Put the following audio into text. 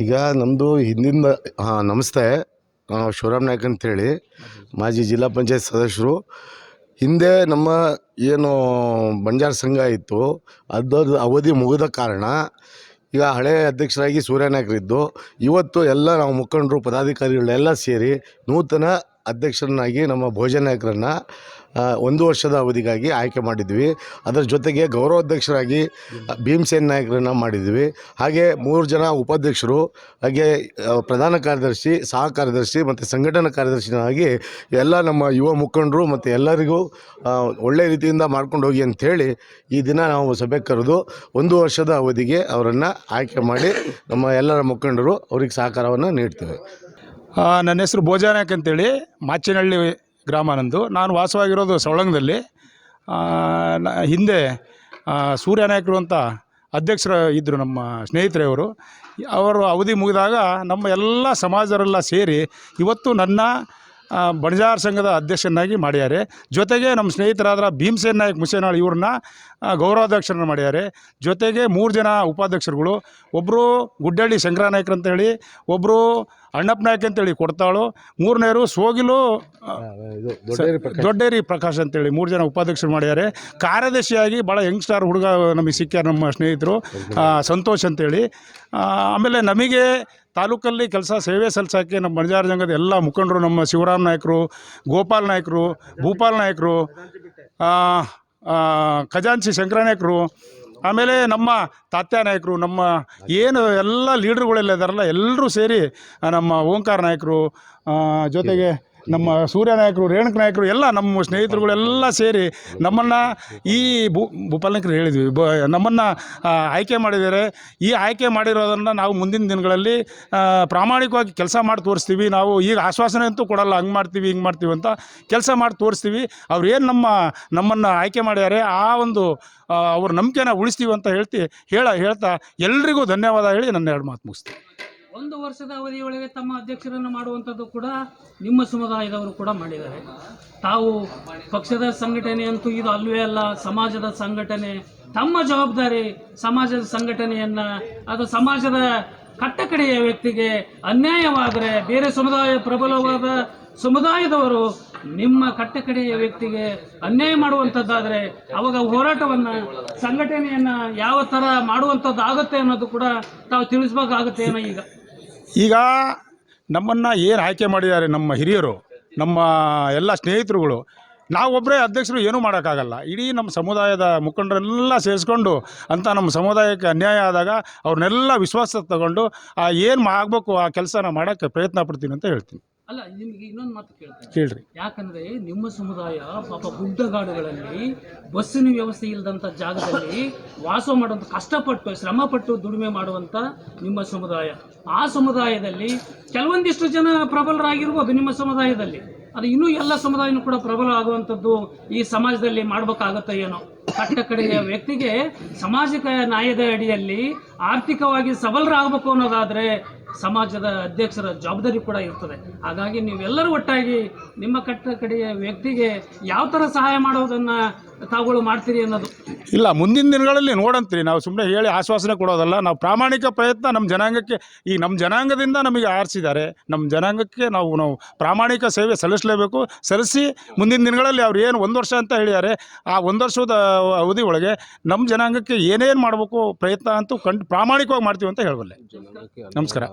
ಈಗ ನಮ್ಮದು ಹಿಂದಿಂದ ಹಾಂ, ನಮಸ್ತೆ. ಶಿವರಾಮ್ ನಾಯ್ಕ ಅಂತೇಳಿ, ಮಾಜಿ ಜಿಲ್ಲಾ ಪಂಚಾಯತ್ ಸದಸ್ಯರು. ಹಿಂದೆ ನಮ್ಮ ಏನು ಬಂಜಾರ ಸಂಘ ಇತ್ತು ಅದರ ಅವಧಿ ಮುಗಿದ ಕಾರಣ ಈಗ ಹಳೆ ಅಧ್ಯಕ್ಷರಾಗಿ ಸೂರ್ಯನಾಯ್ಕರಿದ್ದು. ಇವತ್ತು ಎಲ್ಲ ನಾವು ಮುಖಂಡರು, ಪದಾಧಿಕಾರಿಗಳೆಲ್ಲ ಸೇರಿ ನೂತನ ಅಧ್ಯಕ್ಷರನ್ನಾಗಿ ನಮ್ಮ ಭೋಜ ನಾಯಕರನ್ನು ಒಂದು ವರ್ಷದ ಅವಧಿಗಾಗಿ ಆಯ್ಕೆ ಮಾಡಿದ್ವಿ. ಅದರ ಜೊತೆಗೆ ಗೌರವಾಧ್ಯಕ್ಷರಾಗಿ ಭೀಮಸೇನ್ ನಾಯಕರನ್ನ ಮಾಡಿದ್ವಿ. ಹಾಗೆ ಮೂರು ಜನ ಉಪಾಧ್ಯಕ್ಷರು, ಹಾಗೆ ಪ್ರಧಾನ ಕಾರ್ಯದರ್ಶಿ ಸಹ ಕಾರ್ಯದರ್ಶಿ ಮತ್ತು ಸಂಘಟನಾ ಕಾರ್ಯದರ್ಶಿನಾಗಿ ಎಲ್ಲ ನಮ್ಮ ಯುವ ಮುಖಂಡರು ಮತ್ತು ಎಲ್ಲರಿಗೂ ಒಳ್ಳೆಯ ಒಳ್ಳೆ ರೀತಿಯಿಂದ ಮಾಡ್ಕೊಂಡು ಹೋಗಿ ಅಂಥೇಳಿ ಈ ದಿನ ನಾವು ಸಭೆ ಕರೆದು ಒಂದು ವರ್ಷದ ಅವಧಿಗೆ ಅವರನ್ನು ಆಯ್ಕೆ ಮಾಡಿ ನಮ್ಮ ಎಲ್ಲರ ಮುಖಂಡರು ಅವ್ರಿಗೆ ಸಹಕಾರವನ್ನು ನೀಡ್ತೇವೆ. ನನ್ನ ಹೆಸರು ಭೋಜನಾಯಕ್ ಅಂತೇಳಿ, ಮಾಚಿನಹಳ್ಳಿ ಗ್ರಾಮ ನಂದು. ನಾನು ವಾಸವಾಗಿರೋದು ಸವಳಂಗದಲ್ಲಿ. ಹಿಂದೆ ಸೂರ್ಯ ನಾಯಕರು ಅಂತ ಅಧ್ಯಕ್ಷರು ಇದ್ದರು ನಮ್ಮ ಸ್ನೇಹಿತರೆಯವರು ಅವರು ಅವಧಿ ಮುಗಿದಾಗ ನಮ್ಮ ಎಲ್ಲ ಸಮಾಜರೆಲ್ಲ ಸೇರಿ ಇವತ್ತು ನನ್ನ ಬಣಜಾರ ಸಂಘದ ಅಧ್ಯಕ್ಷನಾಗಿ ಮಾಡ್ಯಾರೆ. ಜೊತೆಗೆ ನಮ್ಮ ಸ್ನೇಹಿತರಾದ ಭೀಮಸೇನ್ ನಾಯಕ್ ಮುಸೇನಾಳ್ ಇವ್ರನ್ನ ಗೌರವಾಧ್ಯಕ್ಷರನ್ನ ಮಾಡ್ಯಾರೆ. ಜೊತೆಗೆ ಮೂರು ಜನ ಉಪಾಧ್ಯಕ್ಷರುಗಳು ಒಬ್ಬರು ಗುಡ್ಡಳ್ಳಿ ಶಂಕರ ನಾಯ್ಕರು ಅಂತೇಳಿ ಒಬ್ಬರು ಅಣ್ಣಪ್ಪ ನಾಯ್ಕ ಅಂತೇಳಿ ಕೊಡ್ತಾಳು ಮೂರನೇರು ಸೋಗಿಲು ದೊಡ್ಡೇರಿ ಪ್ರಕಾಶ್. ಅಂತೇಳಿ ಮೂರು ಜನ ಉಪಾಧ್ಯಕ್ಷರು ಮಾಡ್ಯಾರೆ. ಕಾರ್ಯದರ್ಶಿಯಾಗಿ ಭಾಳ ಯಂಗ್ಸ್ಟಾರ್ ಹುಡುಗ ನಮಗೆ ಸಿಕ್ಕ್ಯಾರ ನಮ್ಮ ಸ್ನೇಹಿತರು ಸಂತೋಷ್ ಅಂತೇಳಿ ಆಮೇಲೆ ನಮಗೆ ತಾಲೂಕಲ್ಲಿ ಕೆಲಸ ಸೇವೆ ಸಲ್ಲಿಸೋಕ್ಕೆ ನಮ್ಮ ಬಂಜಾರ ಜಂಗದ ಎಲ್ಲ ಮುಖಂಡರು ನಮ್ಮ ಶಿವರಾಮ್ ನಾಯಕರು ಗೋಪಾಲ್ ನಾಯಕರು ಭೂಪಾಲ್ ನಾಯಕರು ಖಜಾಂಚಿ ಆ, ಖಜಾನ್ಸಿ ಶಂಕರ ನಾಯಕರು ಆಮೇಲೆ ನಮ್ಮ ತಾತ್ಯ ನಾಯಕರು ನಮ್ಮ ಏನು ಎಲ್ಲ ಲೀಡರ್ಗಳೆಲ್ಲ ಇದ್ದಾರಲ್ಲ ಎಲ್ಲರೂ ಸೇರಿ ನಮ್ಮ ಓಂಕಾರ ನಾಯಕರು ಜೊತೆಗೆ ನಮ್ಮ ಸೂರ್ಯ ನಾಯಕರು, ರೇಣುಕ ನಾಯಕರು, ಎಲ್ಲ ನಮ್ಮ ಸ್ನೇಹಿತರುಗಳೆಲ್ಲ ಸೇರಿ ನಮ್ಮನ್ನು ಈ ಭೂ ಭೂಪಾಲ್ ನಾಯ್ಕರು ಹೇಳಿದ್ವಿ. ಬ, ನಮ್ಮನ್ನು ಆಯ್ಕೆ ಮಾಡಿದ್ದಾರೆ. ಈ ಆಯ್ಕೆ ಮಾಡಿರೋದನ್ನು ನಾವು ಮುಂದಿನ ದಿನಗಳಲ್ಲಿ ಪ್ರಾಮಾಣಿಕವಾಗಿ ಕೆಲಸ ಮಾಡಿ ತೋರಿಸ್ತೀವಿ. ನಾವು ಈಗ ಆಶ್ವಾಸನೆ ಅಂತೂ ಕೊಡಲ್ಲ, ಹಂಗೆ ಮಾಡ್ತೀವಿ, ಹಿಂಗೆ ಮಾಡ್ತೀವಿ ಅಂತ ಕೆಲಸ ಮಾಡಿ ತೋರಿಸ್ತೀವಿ. ಅವ್ರು ಏನು ನಮ್ಮ, ನಮ್ಮನ್ನು ಆಯ್ಕೆ ಮಾಡ್ಯಾರೆ, ಆ ಒಂದು ಅವ್ರ ನಂಬಿಕೆನ ಉಳಿಸ್ತೀವಿ ಅಂತ ಹೇಳ್ತಿ, ಹೇಳ, ಹೇಳ್ತಾ ಎಲ್ರಿಗೂ ಧನ್ಯವಾದ ಹೇಳಿ ನನ್ನ ಎರಡು ಮಾತು ಮುಗಿಸ್ತೀನಿ. ಒಂದು ವರ್ಷದ ಅವಧಿಯೊಳಗೆ ತಮ್ಮ ಅಧ್ಯಕ್ಷರನ್ನು ಮಾಡುವಂಥದ್ದು ಕೂಡ ನಿಮ್ಮ ಸಮುದಾಯದವರು ಕೂಡ ಮಾಡಿದ್ದಾರೆ. ತಾವು ಪಕ್ಷದ ಸಂಘಟನೆ ಅಂತೂ ಇದು ಅಲ್ಲವೇ ಅಲ್ಲ, ಸಮಾಜದ ಸಂಘಟನೆ. ತಮ್ಮ ಜವಾಬ್ದಾರಿ ಸಮಾಜದ ಸಂಘಟನೆಯನ್ನ, ಅದು ಸಮಾಜದ ಕಟ್ಟಕಡೆಯ ವ್ಯಕ್ತಿಗೆ ಅನ್ಯಾಯವಾದರೆ ಬೇರೆ ಸಮುದಾಯ ಪ್ರಬಲವಾದ ಸಮುದಾಯದವರು ನಿಮ್ಮ ಕಟ್ಟಕಡೆಯ ವ್ಯಕ್ತಿಗೆ ಅನ್ಯಾಯ ಮಾಡುವಂಥದ್ದಾದರೆ ಅವಾಗ ಹೋರಾಟವನ್ನ, ಸಂಘಟನೆಯನ್ನ ಯಾವ ಥರ ಮಾಡುವಂಥದ್ದು ಆಗುತ್ತೆ ಅನ್ನೋದು ಕೂಡ ತಾವು ತಿಳಿಸ್ಬೇಕಾಗುತ್ತೆ ಏನೋ ಈಗ. ಈಗ ನಮ್ಮನ್ನು ಏನು ಆಯ್ಕೆ ಮಾಡಿದ್ದಾರೆ ನಮ್ಮ ಹಿರಿಯರು, ನಮ್ಮ ಎಲ್ಲ ಸ್ನೇಹಿತರುಗಳು ನಾವೊಬ್ಬರೇ ಅಧ್ಯಕ್ಷರು ಏನೂ ಮಾಡೋಕ್ಕಾಗಲ್ಲ. ಇಡೀ ನಮ್ಮ ಸಮುದಾಯದ ಮುಖಂಡರೆಲ್ಲ ಸೇರಿಸ್ಕೊಂಡು ಅಂತ ನಮ್ಮ ಸಮುದಾಯಕ್ಕೆ ಅನ್ಯಾಯ ಆದಾಗ ಅವ್ರನ್ನೆಲ್ಲ ವಿಶ್ವಾಸ ತಗೊಂಡು ಏನು ಆಗಬೇಕು ಆ ಕೆಲಸನ ಮಾಡೋಕ್ಕೆ ಪ್ರಯತ್ನ ಪಡ್ತೀನಿ ಅಂತ ಹೇಳ್ತೀನಿ. ಅಲ್ಲ ನಿಮಗೆ ಇನ್ನೊಂದು ಮಾತು ಕೇಳ್ತೇನೆ. ಕೇಳ್ರಿ. ಯಾಕಂದ್ರೆ ನಿಮ್ಮ ಸಮುದಾಯ ಪಾಪ ಗುಡ್ಡಗಾಡುಗಳಲ್ಲಿ ಬಸ್ಸಿನ ವ್ಯವಸ್ಥೆ ಇಲ್ಲದಂತ ಜಾಗದಲ್ಲಿ ವಾಸ ಮಾಡುವಂತ ಕಷ್ಟಪಟ್ಟು ಶ್ರಮಪಟ್ಟು ದುಡಿಮೆ ಮಾಡುವಂತ ನಿಮ್ಮ ಸಮುದಾಯ. ಆ ಸಮುದಾಯದಲ್ಲಿ ಕೆಲವೊಂದಿಷ್ಟು ಜನ ಪ್ರಬಲರಾಗಿರ್ಬೋದು ನಿಮ್ಮ ಸಮುದಾಯದಲ್ಲಿ. ಅದು ಇನ್ನೂ ಎಲ್ಲ ಸಮುದಾಯನೂ ಕೂಡ ಪ್ರಬಲ ಆಗುವಂಥದ್ದು ಈ ಸಮಾಜದಲ್ಲಿ ಮಾಡ್ಬೇಕಾಗತ್ತೆ ಏನೋ. ಕಟ್ಟ ಕಡೆಯ ವ್ಯಕ್ತಿಗೆ ಸಾಮಾಜಿಕ ನ್ಯಾಯದ ಅಡಿಯಲ್ಲಿ ಆರ್ಥಿಕವಾಗಿ ಸಬಲರಾಗಬೇಕು ಅನ್ನೋದಾದ್ರೆ ಸಮಾಜದ ಅಧ್ಯಕ್ಷರ ಜವಾಬ್ದಾರಿ ಕೂಡ ಇರ್ತದೆ. ಹಾಗಾಗಿ ನೀವೆಲ್ಲರೂ ಒಟ್ಟಾಗಿ ನಿಮ್ಮ ಕಟ್ಟ ಕಡೆಯ ವ್ಯಕ್ತಿಗೆ ಯಾವ ಥರ ಸಹಾಯ ಮಾಡೋದನ್ನು ತಾವುಗಳು ಮಾಡ್ತೀರಿ ಅನ್ನೋದು. ಇಲ್ಲ, ಮುಂದಿನ ದಿನಗಳಲ್ಲಿ ನೋಡಂತೀರಿ. ನಾವು ಸುಮ್ಮನೆ ಹೇಳಿ ಆಶ್ವಾಸನೆ ಕೊಡೋದಲ್ಲ. ನಾವು ಪ್ರಾಮಾಣಿಕ ಪ್ರಯತ್ನ ನಮ್ಮ ಜನಾಂಗಕ್ಕೆ ಈ ನಮ್ಮ ಜನಾಂಗದಿಂದ ನಮಗೆ ಆರಿಸಿದ್ದಾರೆ. ನಮ್ಮ ಜನಾಂಗಕ್ಕೆ ನಾವು ನಾವು ಪ್ರಾಮಾಣಿಕ ಸೇವೆ ಸಲ್ಲಿಸಲೇಬೇಕು. ಸಲ್ಲಿಸಿ ಮುಂದಿನ ದಿನಗಳಲ್ಲಿ ಅವ್ರು ಏನು ಒಂದು ವರ್ಷ ಅಂತ ಹೇಳಿದ್ದಾರೆ. ಆ ಒಂದು ವರ್ಷದ ಅವಧಿ ಒಳಗೆ ನಮ್ಮ ಜನಾಂಗಕ್ಕೆ ಏನೇನು ಮಾಡಬೇಕು ಪ್ರಯತ್ನ ಅಂತೂ ಕಂಡು ಪ್ರಾಮಾಣಿಕವಾಗಿ ಮಾಡ್ತೀವಿ ಅಂತ ಹೇಳಬಲ್ಲೆ. ನಮಸ್ಕಾರ.